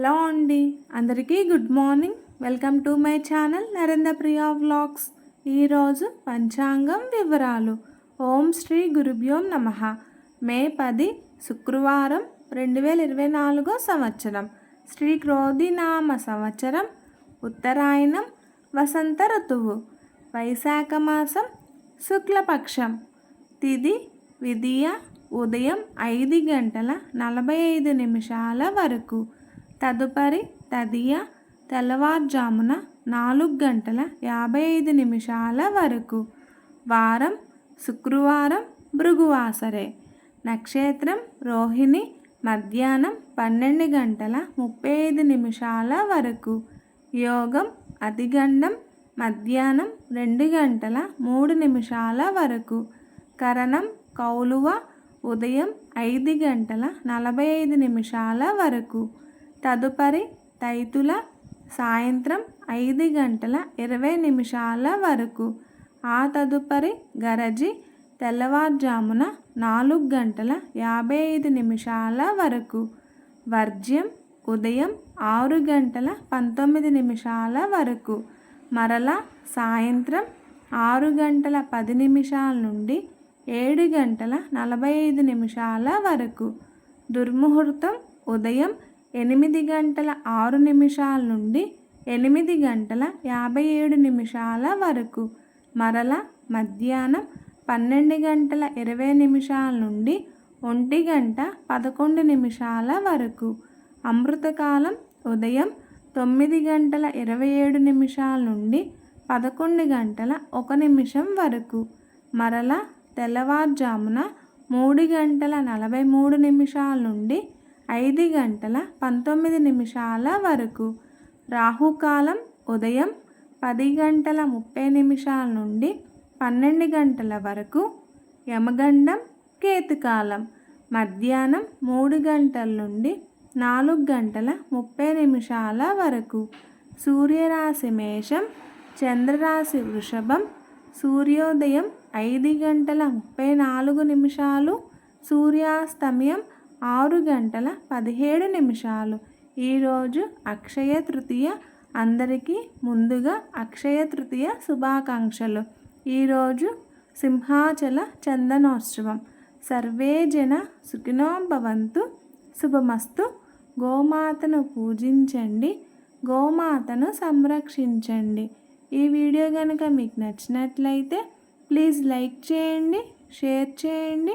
Hello అండి. అందరికీ good morning. Welcome to my channel Narendra Priya vlogs. ఈరోజు పంచాంగం వివరాలు. ఓం శ్రీ గురుభ్యోం నమ. మే పది శుక్రవారం రెండు వేల ఇరవై నాలుగో సంవత్సరం. శ్రీ క్రోధినామ సంవత్సరం. ఉత్తరాయణం వసంత ఋతువు. వైశాఖ మాసం శుక్లపక్షం. తిది విధియ ఉదయం ఐదు గంటల నలభై ఐదు నిమిషాల వరకు. తదుపరి తదియ తెల్లవారుజామున నాలుగు గంటల యాభై ఐదు నిమిషాల వరకు. వారం శుక్రవారం భృగువాసరే. నక్షత్రం రోహిణి మధ్యాహ్నం పన్నెండు గంటల ముప్పై ఐదు నిమిషాల వరకు. యోగం అతిగండం మధ్యాహ్నం రెండు గంటల మూడు నిమిషాల వరకు. కరణం కౌలువ ఉదయం ఐదు గంటల నలభై ఐదు నిమిషాల వరకు. తదుపరి తైతుల సాయంత్రం ఐదు గంటల ఇరవై నిమిషాల వరకు. ఆ తదుపరి గరజి తెల్లవారుజామున నాలుగు గంటల యాభై ఐదు నిమిషాల వరకు. వర్జ్యం ఉదయం ఆరు గంటల పంతొమ్మిది నిమిషాల వరకు. మరలా సాయంత్రం ఆరు గంటల పది నిమిషాల నుండి ఏడు గంటల నలభై ఐదు నిమిషాల వరకు. దుర్ముహూర్తం ఉదయం ఎనిమిది గంటల ఆరు నిమిషాల నుండి ఎనిమిది గంటల యాభై ఏడు నిమిషాల వరకు. మరల మధ్యాహ్నం పన్నెండు గంటల ఇరవై నిమిషాల నుండి ఒంటి గంట పదకొండు నిమిషాల వరకు. అమృతకాలం ఉదయం తొమ్మిది గంటల ఇరవై ఏడు నిమిషాల నుండి పదకొండు గంటల ఒక నిమిషం వరకు. మరల తెల్లవారుజామున మూడు గంటల నలభై మూడు నిమిషాల నుండి ఐదు గంటల పంతొమ్మిది నిమిషాల వరకు. రాహుకాలం ఉదయం పది గంటల ముప్పై నిమిషాల నుండి పన్నెండు గంటల వరకు. యమగండం కేతుకాలం మధ్యాహ్నం మూడు గంటల నుండి నాలుగు గంటల ముప్పై నిమిషాల వరకు. సూర్యరాశి మేషం చంద్రరాశి వృషభం సూర్యోదయం ఐదు గంటల ముప్పై నాలుగు నిమిషాలు. సూర్యాస్తమయం ఆరు గంటల పదిహేడు నిమిషాలు. ఈరోజు అక్షయ తృతీయ. అందరికీ ముందుగా అక్షయ తృతీయ శుభాకాంక్షలు. ఈరోజు సింహాచల చందనోత్సవం. సర్వే జన సుఖినో భవంతు. శుభమస్తు. గోమాతను పూజించండి. గోమాతను సంరక్షించండి. ఈ వీడియో కనుక మీకు నచ్చినట్లయితే ప్లీజ్ లైక్ చేయండి షేర్ చేయండి.